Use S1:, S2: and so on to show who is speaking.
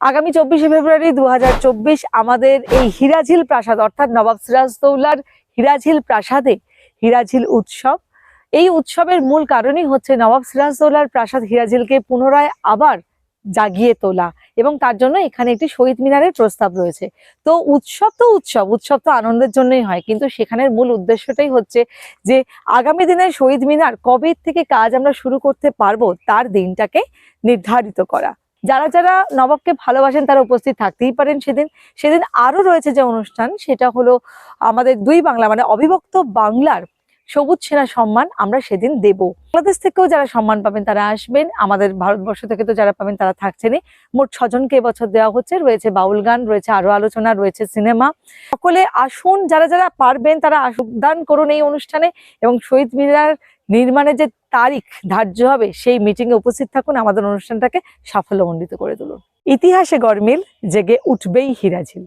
S1: আগামী চব্বিশে ফেব্রুয়ারি দু হাজার চব্বিশ আমাদের এই হিরাঝিল প্রাসাদ, অর্থাৎ নবাব সিরাজদৌলার হিরাঝিল প্রাসাদে হিরাঝিল উৎসব। এই উৎসবের মূল কারণই হচ্ছে নবাব সিরাজদৌলার প্রাসাদ হিরাঝিলকে পুনরায় আবার জাগিয়ে তোলা এবং তার জন্য এখানে একটি শহীদ মিনারের প্রস্তাব রয়েছে। তো উৎসব তো উৎসব উৎসব তো আনন্দের জন্যই হয়, কিন্তু সেখানের মূল উদ্দেশ্যটাই হচ্ছে যে আগামী দিনে শহীদ মিনার কবে থেকে কাজ আমরা শুরু করতে পারব তার দিনটাকে নির্ধারিত করা। যারা যারা নবাবকে ভালোবাসেন তারা উপস্থিত থাকতেই পারেন সেদিন। সেদিন আরও রয়েছে যে অনুষ্ঠান, সেটা হলো আমাদের দুই বাংলা মানে অবিভক্ত বাংলার সবুজ সেনা সম্মান আমরা সেদিন দেব। বাংলাদেশ থেকেও যারা সম্মান পাবেন তারা আসবেন। আমাদের ভারতবর্ষ থেকে তো যারা পাবেন তারা থাকছেনই। মোট ছজনকে এবছর দেওয়া হচ্ছে। রয়েছে বাউল গান, রয়েছে আরও আলোচনা, রয়েছে সিনেমা। সকলে আসুন, যারা যারা পারবেন তারা যোগদান করুন এই অনুষ্ঠানে এবং শহীদ মিনার নির্মাণের যে তারিখ ধার্য হবে, সেই মিটিংয়ে উপস্থিত থাকুন, আমাদের অনুষ্ঠানটাকে সাফল্যমণ্ডিত করে তুলুন। ইতিহাসে গরমিল জেগে উঠবেই হিরাঝিল।